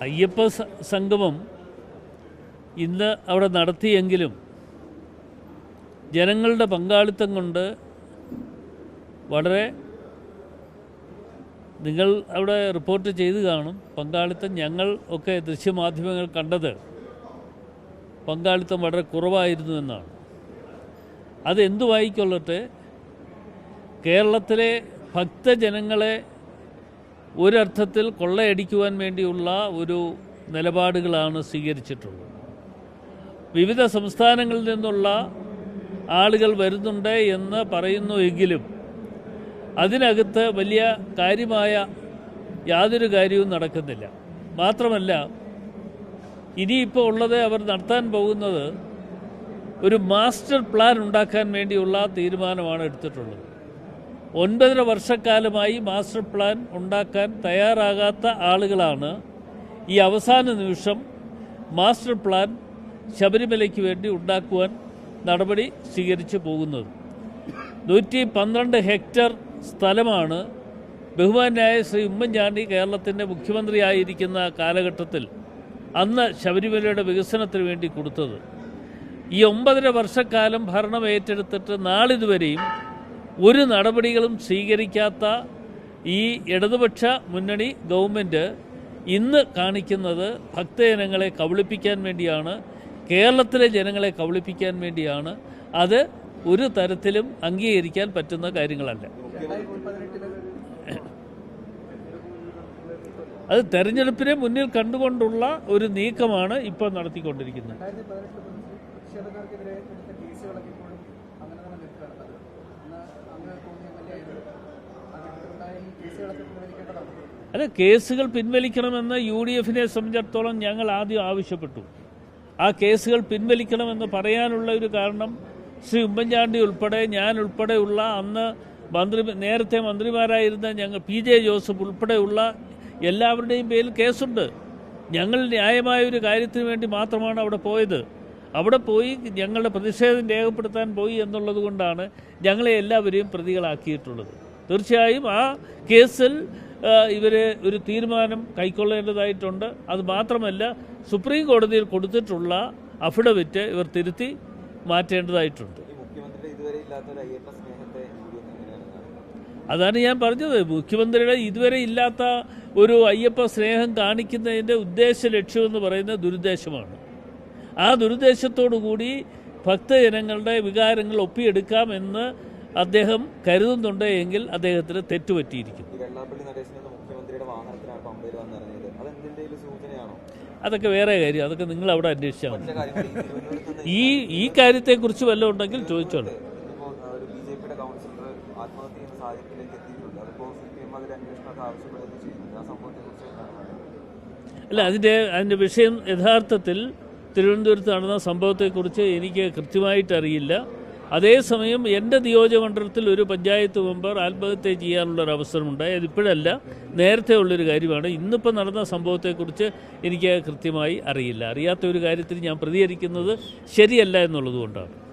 അയ്യപ്പ സംഗമം ഇന്ന് അവിടെ നടത്തിയെങ്കിലും ജനങ്ങളുടെ പങ്കാളിത്തം കൊണ്ട് വളരെ നിങ്ങൾ അവിടെ റിപ്പോർട്ട് ചെയ്ത് കാണും. പങ്കാളിത്തം ഞങ്ങൾ ഒക്കെ ദൃശ്യമാധ്യമങ്ങൾ കണ്ടത് പങ്കാളിത്തം വളരെ കുറവായിരുന്നു എന്നാണ്. അതെന്തു വായിക്കൊള്ളട്ടെ? കേരളത്തിലെ ഭക്തജനങ്ങളെ ഒരർത്ഥത്തിൽ കൊള്ളയടിക്കുവാൻ വേണ്ടിയുള്ള ഒരു നിലപാടുകളാണ് സ്വീകരിച്ചിട്ടുള്ളത്. വിവിധ സംസ്ഥാനങ്ങളിൽ നിന്നുള്ള ആളുകൾ വരുന്നുണ്ട് എന്ന് പറയുന്നു എങ്കിലും അതിനകത്ത് വലിയ കാര്യമായ യാതൊരു കാര്യവും നടക്കുന്നില്ല. മാത്രമല്ല ഇനിയിപ്പോൾ ഉള്ളത് അവർ നടത്താൻ പോകുന്നത് ഒരു മാസ്റ്റർ പ്ലാൻ ഉണ്ടാക്കാൻ വേണ്ടിയുള്ള തീരുമാനമാണ് എടുത്തിട്ടുള്ളത്. ഒൻപതര വർഷക്കാലമായി മാസ്റ്റർ പ്ലാൻ ഉണ്ടാക്കാൻ തയ്യാറാകാത്ത ആളുകളാണ് ഈ അവസാന നിമിഷം മാസ്റ്റർ പ്ലാൻ ശബരിമലയ്ക്ക് വേണ്ടി ഉണ്ടാക്കുവാൻ നടപടി സ്വീകരിച്ചു പോകുന്നത്. നൂറ്റി പന്ത്രണ്ട് ഹെക്ടർ സ്ഥലമാണ് ബഹുമാനായ ശ്രീ ഉമ്മൻചാണ്ടി കേരളത്തിന്റെ മുഖ്യമന്ത്രിയായിരിക്കുന്ന കാലഘട്ടത്തിൽ അന്ന് ശബരിമലയുടെ വികസനത്തിന് വേണ്ടി കൊടുത്തത്. ഈ ഒമ്പതര വർഷക്കാലം ഭരണം ഏറ്റെടുത്തിട്ട് നാളിതുവരെയും ഒരു നടപടികളും സ്വീകരിക്കാത്ത ഈ ഇടതുപക്ഷ മുന്നണി ഗവൺമെന്റ് ഇന്ന് കാണിക്കുന്നത് ഭക്തജനങ്ങളെ കബളിപ്പിക്കാൻ വേണ്ടിയാണ് കേരളത്തിലെ ജനങ്ങളെ കബളിപ്പിക്കാൻ വേണ്ടിയാണ്. അത് ഒരു തരത്തിലും അംഗീകരിക്കാൻ പറ്റുന്ന കാര്യങ്ങളല്ല. അത് തെരഞ്ഞെടുപ്പിനെ മുന്നിൽ കണ്ടുകൊണ്ടുള്ള ഒരു നീക്കമാണ് ഇപ്പോൾ നടത്തിക്കൊണ്ടിരിക്കുന്നത്. അന്ന് അല്ല കേസുകൾ പിൻവലിക്കണമെന്ന് യു ഡി എഫിനെ സംബന്ധിച്ചിടത്തോളം ഞങ്ങൾ ആദ്യം ആവശ്യപ്പെട്ടു. ആ കേസുകൾ പിൻവലിക്കണമെന്ന് പറയാനുള്ള ഒരു കാരണം ശ്രീ ഉമ്മൻചാണ്ടി ഉൾപ്പെടെ ഞാൻ ഉൾപ്പെടെയുള്ള അന്ന് മന്ത്രി നേരത്തെ മന്ത്രിമാരായിരുന്ന ഞങ്ങൾ പി ജെ ജോസഫ് ഉൾപ്പെടെയുള്ള എല്ലാവരുടെയും പേരിൽ കേസുണ്ട്. ഞങ്ങൾ ന്യായമായ ഒരു കാര്യത്തിന് വേണ്ടി മാത്രമാണ് അവിടെ പോയത്. അവിടെ പോയി ഞങ്ങളുടെ പ്രതിഷേധം രേഖപ്പെടുത്താൻ പോയി എന്നുള്ളത് കൊണ്ടാണ് ഞങ്ങളെ എല്ലാവരെയും പ്രതികളാക്കിയിട്ടുള്ളത്. തീർച്ചയായും ആ കേസിൽ ഇവർ ഒരു തീരുമാനം കൈക്കൊള്ളേണ്ടതായിട്ടുണ്ട്. അത് മാത്രമല്ല സുപ്രീം കോടതിയിൽ കൊടുത്തിട്ടുള്ള അഫിഡവിറ്റ് ഇവർ തിരുത്തി മാറ്റേണ്ടതായിട്ടുണ്ട്. അതാണ് ഞാൻ പറഞ്ഞത്. മുഖ്യമന്ത്രിയുടെ ഇതുവരെ ഇല്ലാത്ത ഒരു അയ്യപ്പ സ്നേഹം കാണിക്കുന്നതിന്റെ ഉദ്ദേശ ലക്ഷ്യമെന്ന് പറയുന്നത് ദുരുദ്ദേശമാണ്. ആ ദുരുദ്ദേശത്തോടു കൂടി ഭക്തജനങ്ങളുടെ വികാരങ്ങൾ ഒപ്പിയെടുക്കാമെന്ന് അദ്ദേഹം കരുതുന്നുണ്ട് എങ്കിൽ അദ്ദേഹത്തിന് തെറ്റുപറ്റിയിരിക്കും. അതൊക്കെ വേറെ കാര്യം. അതൊക്കെ നിങ്ങൾ അവിടെ അന്വേഷിച്ചാൽ മതി. ഈ ഈ കാര്യത്തെക്കുറിച്ച് വല്ലതും ഉണ്ടെങ്കിൽ ചോദിച്ചോളൂ. അല്ല അതിന്റെ അതിന്റെ വിഷയം യഥാർത്ഥത്തിൽ തിരുവനന്തപുരത്ത് നടന്ന സംഭവത്തെക്കുറിച്ച് എനിക്ക് കൃത്യമായിട്ടറിയില്ല. അതേസമയം എന്റെ നിയോജകമണ്ഡലത്തിൽ ഒരു പഞ്ചായത്ത് മെമ്പർ ആത്മഹത്യ ചെയ്യാനുള്ളൊരു അവസരമുണ്ടായി അതിപ്പോഴല്ല നേരത്തെ ഉള്ളൊരു കാര്യമാണ്. ഇന്നിപ്പോൾ നടന്ന സംഭവത്തെക്കുറിച്ച് എനിക്ക് കൃത്യമായി അറിയില്ല. അറിയാത്ത ഒരു കാര്യത്തിൽ ഞാൻ പ്രതികരിക്കുന്നത് ശരിയല്ല എന്നുള്ളത് കൊണ്ടാണ്